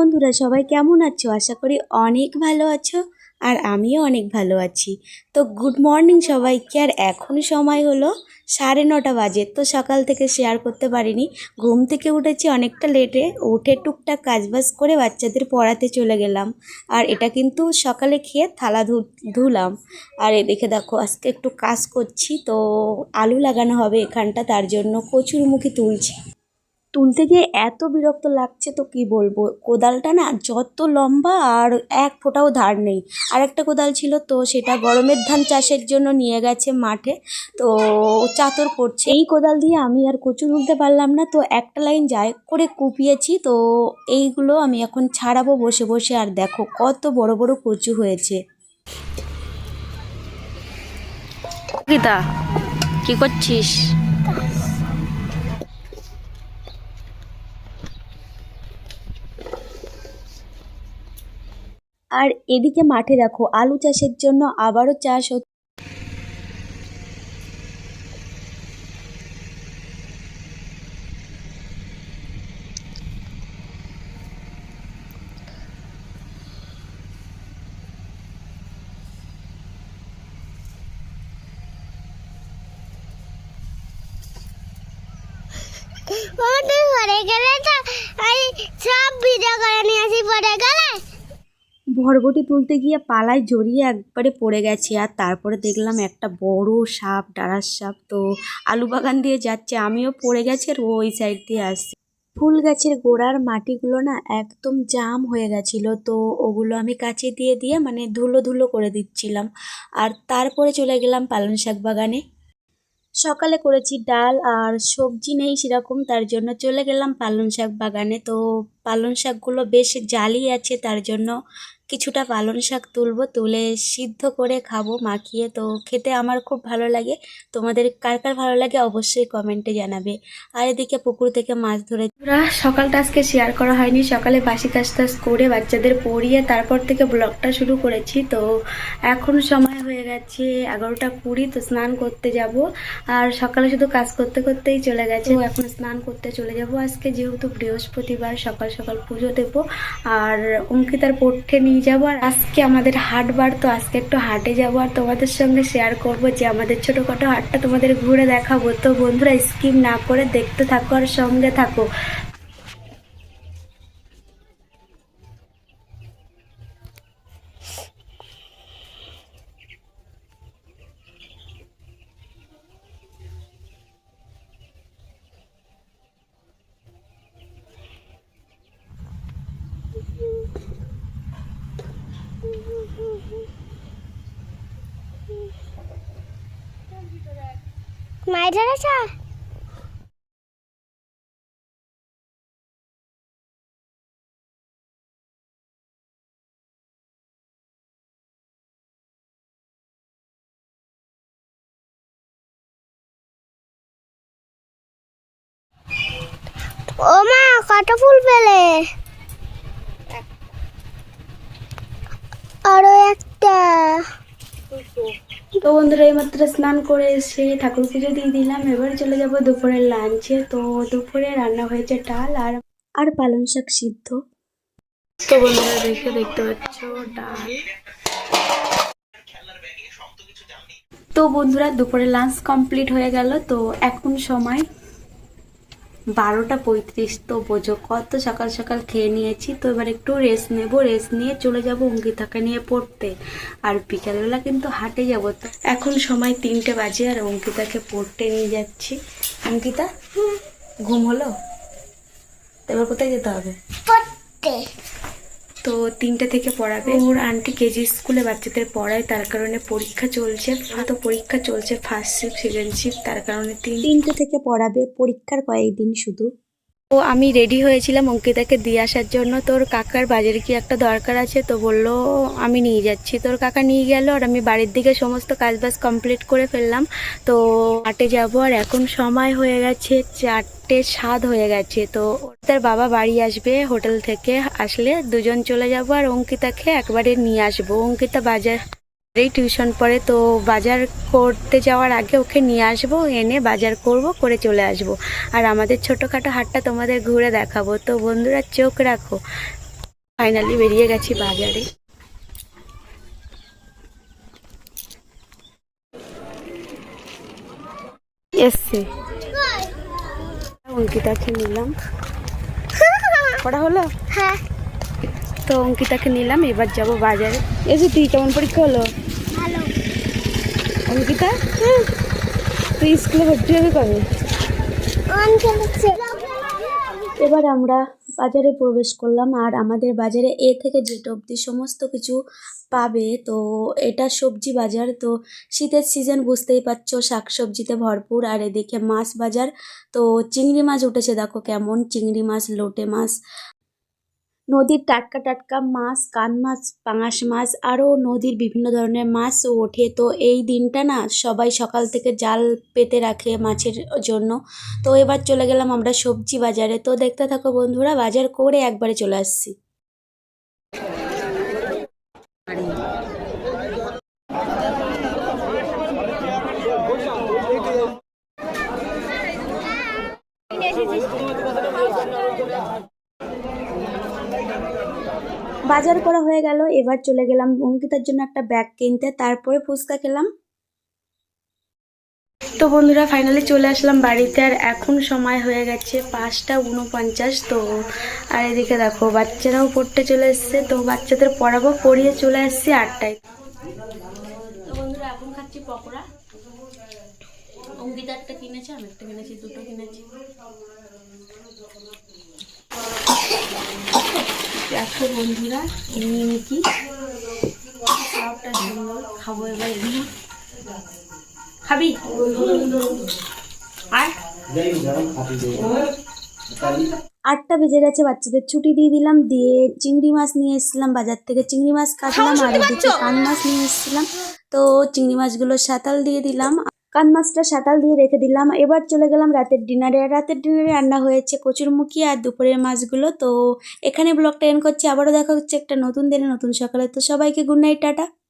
বন্ধুরা, সবাই কেমন আছো? আশা করি অনেক ভালো আছো আর আমিও অনেক ভালো আছি। তো গুড মর্নিং সবাইকে। আর এখন সময় হলো সাড়ে নটা বাজে, তো সকাল থেকে শেয়ার করতে পারিনি। ঘুম থেকে উঠেছি অনেকটা লেটে, উঠে টুকটাক কাজবাজ করে বাচ্চাদের পড়াতে চলে গেলাম। আর এটা কিন্তু সকালে খেয়ে থালা ধুলাম। আর এ দেখে দেখো আজকে একটু কাজ করছি, তো আলু লাগানো হবে এখানটা, তার জন্য কচুর মুখি তুলছি। তুলতে গিয়ে এত বিরক্ত লাগছে তো কি বলব? কোদালটা না যত লম্বা আর এক ফোঁটাও ধার নেই। আর একটা কোদাল ছিল তো সেটা গরমের ধান চাষের জন্য নিয়ে গেছে মাঠে। তো চাতর করছে। এই কোদাল দিয়ে আমি আর কচু তুলতে পারলাম না, তো একটা লাইন যায় করে কুপিয়েছি। তো এইগুলো আমি এখন ছাড়াবো, বসে বসে। আর দেখো কত বড় বড় কচু হয়েছে। গীতা, কি করছিস? আর এদিকে মাঠে দেখো, আলু চাষের জন্য আবারও চাষ হচ্ছে। পরে গেলে তো সব ভিডিও করে নিয়ে আসি পরে গেলে ভরবটি তুলতে গিয়ে পালায় জড়িয়ে একবারে পড়ে গেছে। আর তারপরে দেখলাম একটা বড় সাপ ডারার সাপ। তো আলু বাগান দিয়ে যাচ্ছে, আমিও পড়ে গেছি আর ওই সাইড দিয়ে আসছে। ফুল গাছের গোড়ার মাটিগুলো না একদম জাম হয়ে গেছিল, তো ওগুলো আমি কাছে দিয়ে দিয়ে মানে ধুলো ধুলো করে দিচ্ছিলাম। আর তারপরে চলে গেলাম পালং শাক বাগানে। সকালে করেছি ডাল আর সবজি নেই সেরকম, তার জন্য চলে গেলাম পালং শাক বাগানে। তো পালং শাকগুলো বেশ জালি আছে, তার জন্য কিছুটা পালন শাক তুলবো, তুলে সিদ্ধ করে খাব, মাখিয়ে। তো খেতে আমার খুব ভালো লাগে। তোমাদের কার কার ভালো লাগে অবশ্যই কমেন্টে জানাবে। আর এদিকে পুকুর থেকে মাছ ধরে সকালটা আজকে শেয়ার করা হয়নি। সকালে বাসি কাজ টাজ করে বাচ্চাদের পড়িয়ে তারপর থেকে ব্লগটা শুরু করেছি। তো এখন সময় হয়ে গেছে এগারোটা কুড়ি তো স্নান করতে যাব। আর সকালে শুধু কাজ করতে করতেই চলে গেছে। এখন স্নান করতে চলে যাব। আজকে যেহেতু বৃহস্পতিবার সকাল সকাল পুজো দেব। আর অঙ্কিতার পড়তে নিয়ে যাব। আর আজকে আমাদের হাট বার তো আজকে একটু হাটে যাব। আর তোমাদের সঙ্গে শেয়ার করব যে আমাদের ছোটোখাটো হাটটা তোমাদের ঘুরে দেখাবো। তো বন্ধুরা স্কিম না করে দেখতে থাকো আর সঙ্গে থাকো। মাই ধরেছ? ও মা কত ফুল পেলে? আরও একটা। তো বন্ধুরা এইমাত্র স্নান করে এসে ঠাকুর পুজো দিয়ে দিলাম। এবার চলে যাব দুপুরের লাঞ্চে তো দুপুরে রান্না হয়েছে ডাল আর আর পালং শাক সিদ্ধ। তো বন্ধুরা, দেখে দেখতে পাচ্ছ, ডাল। তো বন্ধুরা, দুপুরে লাঞ্চ কমপ্লিট হয়ে গেল। তো এখন সময় বারোটা পঁয়ত্রিশ তো বোঝো, কত সকাল সকাল খেয়ে নিয়েছি, তো এবার একটু রেস্ট নেব রেস্ট নিয়ে চলে যাব অঙ্কিতাকে নিয়ে পড়তে। আর বিকালবেলা কিন্তু হাটে যাব। এখন সময় তিনটে বাজে আর অঙ্কিতাকে পড়তে নিয়ে যাচ্ছি। অঙ্কিতা ঘুম হলো? এবার কোথায় যেতে হবে? পড়তে। তো তিনটে থেকে পড়াবে। ওর আন্টি কেজি স্কুলে বাচ্চাদের পড়ায়, তার কারণে পরীক্ষা চলছে। তো পরীক্ষা চলছে ফার্স্ট শিফট সেকেন্ড শিফট তার কারণে তিন তিনটে থেকে পড়াবে, পরীক্ষার কয়েকদিন শুধু। তো আমি রেডি হয়েছিলাম অঙ্কিতাকে দিয়ে আসার জন্য। তোর কাকার বাজারে কি একটা দরকার আছে? তো বলল, আমি নিয়ে যাচ্ছি। তোর কাকা নিয়ে গেল আর আমি বাড়ির দিকে সমস্ত কাজবাজ কমপ্লিট করে ফেললাম। তো হাটে যাব আর এখন সময় হয়ে গেছে চারটে স্বাদ হয়ে গেছে। তো তার বাবা বাড়ি আসবে হোটেল থেকে, আসলে দুজন চলে যাব আর অঙ্কিতাকে একবারে নিয়ে আসব। অঙ্কিতা বাজার এই টিউশন পড়ে তো বাজার করতে যাওয়ার আগে ওকে নিয়ে আসব, এনে বাজার করব, করে চলে আসব। আর আমাদের ছোটোখাটো হাটটা তোমাদের ঘুরে দেখাবো। তো বন্ধুরা, চোখ রাখো। ফাইনালি বেরিয়ে গেছি বাজারে। এসছে। অঙ্কিতাকে নিলাম। পড়া হলো? হ্যাঁ। তো অঙ্কিতাকে নিলাম এবার যাব বাজারে। এসে তুই কেমন পরীক্ষা হলো? অঙ্কিতা? তুই স্কুলে ভর্তি হবে কবে? এবার আমরা বাজারে প্রবেশ করলাম আর আমাদের বাজারে এ থেকে জেট অবধি সমস্ত কিছু পাবে। তো এটা সবজি বাজার তো শীতের সিজন বুঝতেই পারছ শাক সবজিতে ভরপুর। আর এদিকে মাছ বাজার তো চিংড়ি মাছ উঠেছে দেখো কেমন। চিংড়ি মাছ লোটে মাছ নদীর টাটকা টাটকা মাছ, কান মাছ, পাঙাশ মাছ আরও নদীর বিভিন্ন ধরনের মাছ ওঠে। তো এই দিনটা না সবাই সকাল থেকে জাল পেতে রাখে মাছের জন্য। তো এবার চলে গেলাম আমরা সবজি বাজারে। তো দেখতে থাকো বন্ধুরা, বাজার করে একবারে চলে আসছি। বাজার করা হয়ে গেল, এবার চলে গেলাম অঙ্কিতার জন্য একটা ব্যাগ কিনতে, তারপরে ফুচকা খেলাম। তো বন্ধুরা ফাইনালি চলে আসলাম বাড়িতে, আর এখন সময় হয়ে গেছে পাঁচটা উনপঞ্চাশ, তো আর এদিকে দেখো, বাচ্চারাও পড়তে চলে এসছে, তো বাচ্চাদের পড়াবো, পড়িয়ে চলে এসছি আটটায়। তো বন্ধুরা, এখন খাচ্ছি পকোড়া। অঙ্কিতা একটা আমি একটা কিনেছি, দুটো কিনেছি। দেখো বন্ধুরা সবটা সুন্দর খাব এবার এগুলো। খাবি? আর? আটটা বেজে গেছে বাচ্চাদের ছুটি দিয়ে দিলাম দিয়ে চিংড়ি মাছ নিয়ে এসেছিলাম বাজার থেকে। চিংড়ি মাছ কাটলাম আর এদিকে কান মাছ নিয়ে এসেছিলাম। তো চিংড়ি মাছগুলো সাঁতাল দিয়ে দিলাম কান মাছটা সাঁতাল দিয়ে রেখে দিলাম। এবার চলে গেলাম রাতের ডিনারে রাতের ডিনারে রান্না হয়েছে কচুরমুখী আর দুপুরের মাছগুলো। তো এখানে ব্লগটা এন করছি। আবারও দেখা হচ্ছে একটা নতুন দিনে নতুন সকালে। তো সবাইকে গুড নাইট টাটা।